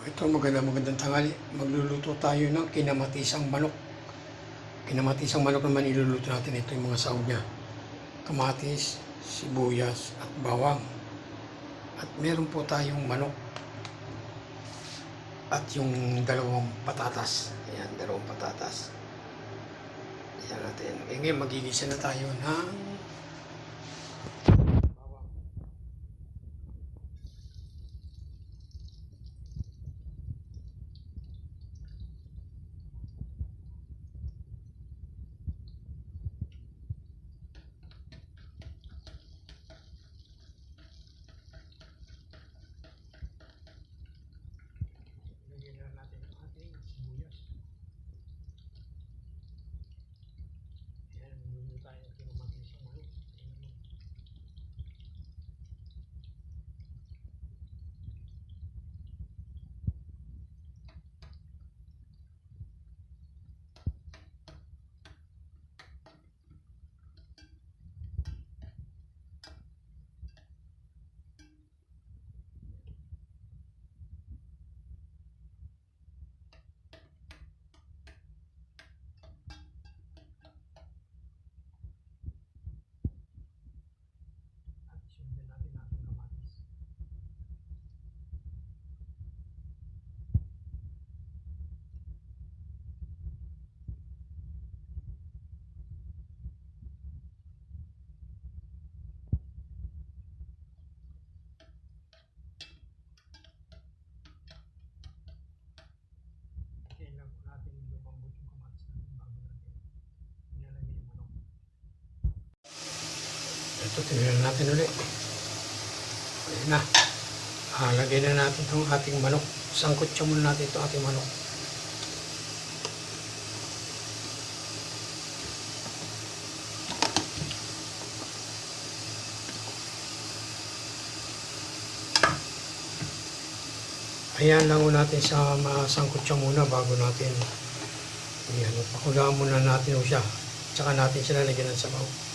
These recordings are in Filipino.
Ito maganda magandang tangali. Magluluto tayo ng kinamatisang manok. Kinamatisang manok naman iluluto natin. Ito yung mga sahog niya. Kamatis, sibuyas at bawang. At meron po tayong manok. At yung dalawang patatas. Ayan, dalawang patatas. Ayan natin. E ngayon magigisa na tayo ng bawang. Lagyan na natin ang ating sibuyas. Ayan, luluto tayo ng kinamatisang manok. Ayan mo. At sundan natin ang ating kamatis. Kailangan po natin lumambot yung kamatis natin bago natin nilalagay yung manok. Ito, tingnan natin ulit. Ayan na. Ah, lagay na natin itong ating manok. Sangkot siya muna natin ito ating manok. Ayan lang natin sa masangkot siya muna bago natin Ayan, pakulaan muna natin ho siya. Tsaka natin siya lalagyan ng sabaw.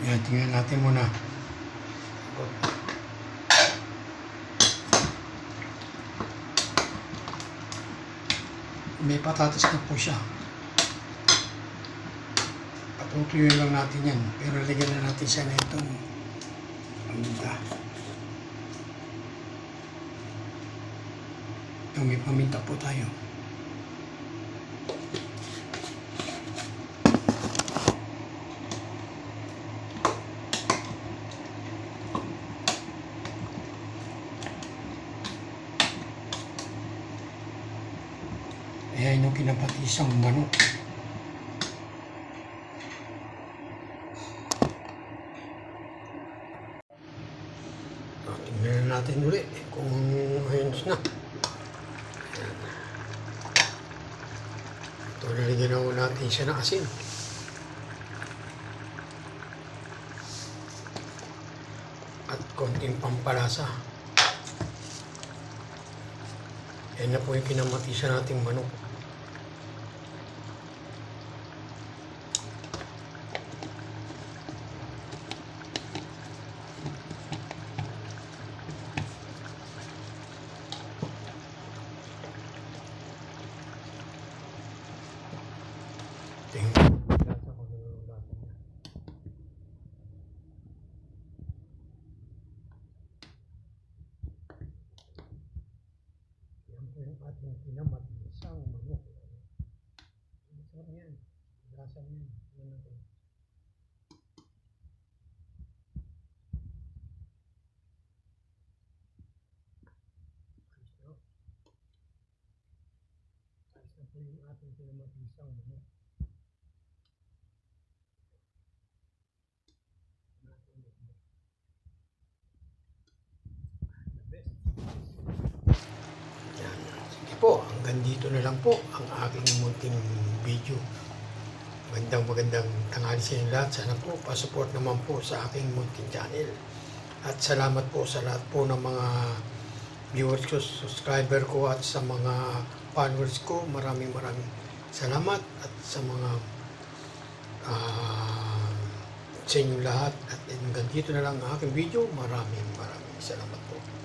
Yan, tingnan natin muna. May patatas na po siya. Patutuyuin lang natin yan. Pero lagyan na natin siya na itong paminta. Ito, may paminta po tayo. Ayan yung kinapatisang manok. O, tingnan na natin ulit kung ayos na. Ayan. Ito, na ho natin siya ng asin. At konting pampalasa. Yan na po yung kinamatisan nating manok. Tingnan ko yung lasa kung ano yung lasa niya. Yan po yung ating pinamatisang manok. Masarap yan. Lasa niyan. Yan natin. Na. Ayos na po yung ating pinamatisang manok. The best. Yan. Sige po, hanggang dito na lang po ang aking munting video. Magandang magandang tanghali sa inyo lahat. Sana po pasupport naman po sa aking munting channel. At salamat po sa lahat po ng mga viewers ko, subscriber ko at sa mga followers ko. Maraming maraming salamat at sa mga ah, sa inyong lahat. At hanggang dito na lang ang aking video. Maraming maraming salamat po.